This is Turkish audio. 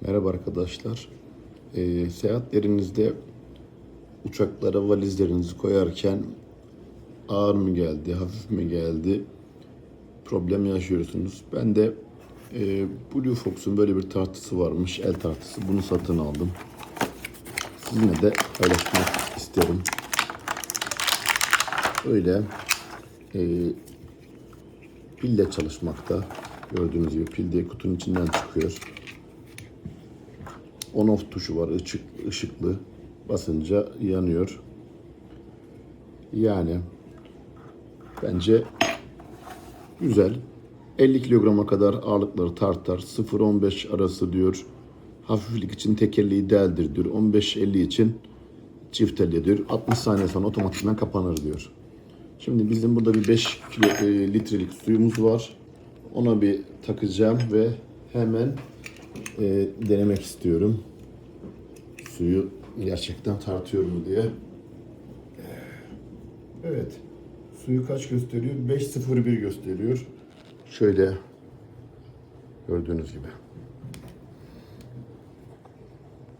Merhaba arkadaşlar. Ee, seyahatlerinizde uçaklara valizlerinizi koyarken ağır mı geldi, hafif mi geldi problem yaşıyorsunuz. Ben de e, Blue Fox'un böyle bir tartısı varmış, el tartısı. Bunu satın aldım. Sizinle de paylaşmak isterim. Öyle e, pille çalışmakta. Gördüğünüz gibi pil diye kutunun içinden çıkıyor on off tuşu var ışık ışıklı basınca yanıyor. Yani bence güzel. 50 kilograma kadar ağırlıkları tartar. 0-15 arası diyor. Hafiflik için tekerli idealdir diyor. 15-50 için çift elle diyor. 60 saniye sonra otomatikman kapanır diyor. Şimdi bizim burada bir 5 kilo, e, litrelik suyumuz var. Ona bir takacağım ve hemen e, denemek istiyorum. Suyu gerçekten tartıyor mu diye. Evet. Suyu kaç gösteriyor? 5.01 gösteriyor. Şöyle gördüğünüz gibi.